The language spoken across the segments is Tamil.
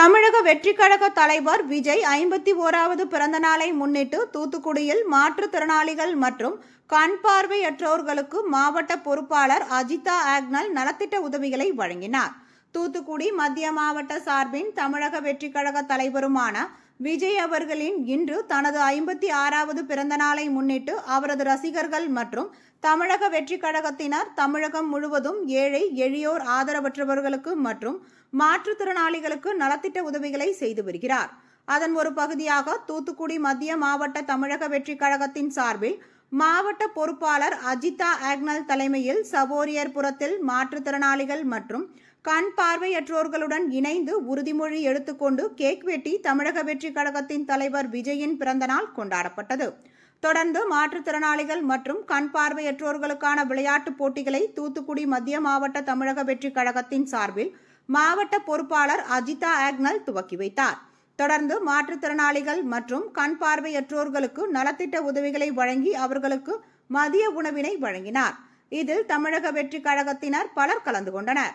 வெற்றி கழக தலைவர் விஜய் ஐம்பத்தி ஓராவது பிறந்த நாளை முன்னிட்டு தூத்துக்குடியில் மாற்றுத்திறனாளிகள் மற்றும் கண் பார்வையற்றோர்களுக்கு மாவட்ட பொறுப்பாளர் அஜிதா ஆக்னல் நலத்திட்ட உதவிகளை வழங்கினார். தூத்துக்குடி மத்திய மாவட்ட சார்பின் தமிழக வெற்றி கழக தலைவருமான விஜய் அவர்களின் இன்று தனது ஐம்பத்தி ஆறாவது பிறந்த நாளை முன்னிட்டு அவரது ரசிகர்கள் மற்றும் தமிழக வெற்றி கழகத்தினர் தமிழகம் முழுவதும் ஏழை எளியோர் ஆதரவற்றவர்களுக்கு மற்றும் மாற்றுத்திறனாளிகளுக்கு நலத்திட்ட உதவிகளை செய்து வருகிறார். அதன் ஒரு பகுதியாக தூத்துக்குடி மத்திய மாவட்ட தமிழக வெற்றி கழகத்தின் சார்பில் மாவட்ட பொறுப்பாளர் அஜிதா ஆக்னல் தலைமையில் சவோரியர்புரத்தில் மாற்றுத்திறனாளிகள் மற்றும் கண் பார்வையற்றோர்களுடன் இணைந்து உறுதிமொழி எடுத்துக்கொண்டு கேக் வெட்டி தமிழக வெற்றி கழகத்தின் தலைவர் விஜயின் பிறந்தநாள் கொண்டாடப்பட்டது. தொடர்ந்து மாற்றுத்திறனாளிகள் மற்றும் கண் பார்வையற்றோர்களுக்கான விளையாட்டுப் போட்டிகளை தூத்துக்குடி மத்திய மாவட்ட தமிழக வெற்றி கழகத்தின் சார்பில் மாவட்ட பொறுப்பாளர் அஜிதா ஆக்னல் துவக்கி வைத்தார். தொடர்ந்து மாற்றுத்திறனாளிகள் மற்றும் கண் பார்வையற்றோர்களுக்கு நலத்திட்ட உதவிகளை வழங்கி அவர்களுக்கு மதிய உணவினை வழங்கினார். இதில் தமிழக வெற்றி கழகத்தினர் பலர் கலந்து கொண்டனர்.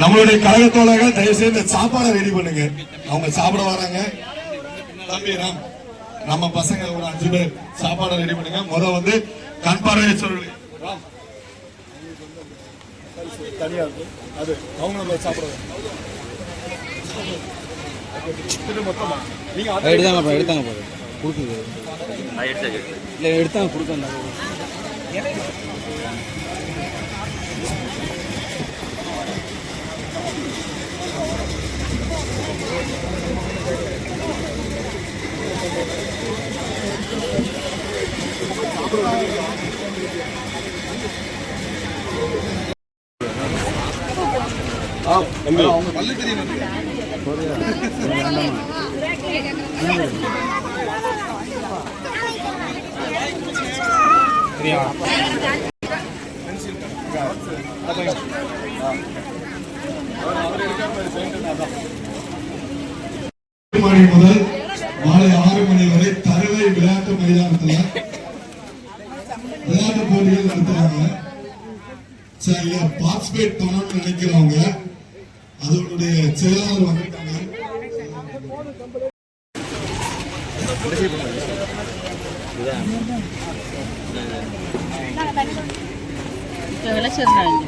நம்மளுடைய கழகத்தோழர்கள் தயவு செய்து இந்த சாப்பாடை ரெடி பண்ணுங்க. அவங்க சாப்பிட வராங்க. தம்பி ராம் நம்ம பசங்க ஒரு அஞ்சு பேர் சாப்பாடை ரெடி பண்ணுங்க. முத வந்து கண் பார்வையற்றவர்கள் ராம். தனியா இருக்கும் அது அவங்க நம்ம சாப்பிடுவோம் இது மொத்தமா? நீங்க எடுத்தாங்க எடுத்தாங்க போது கொடுக்குது. இல்லை எடுத்தாங்க கொடுத்தாங்க மணி முதல் மாலை ஆறு மணி வரை தருவை விளையாட்டு மைதானத்தில் விளையாட்டு நடத்துறாங்க சரி பார்ட்டிசிபேட் பண்ணணும்னு நினைக்கிறவங்க அதனுடைய செயலாளர் வந்துட்டாங்க. விளைச்சிருந்தாங்க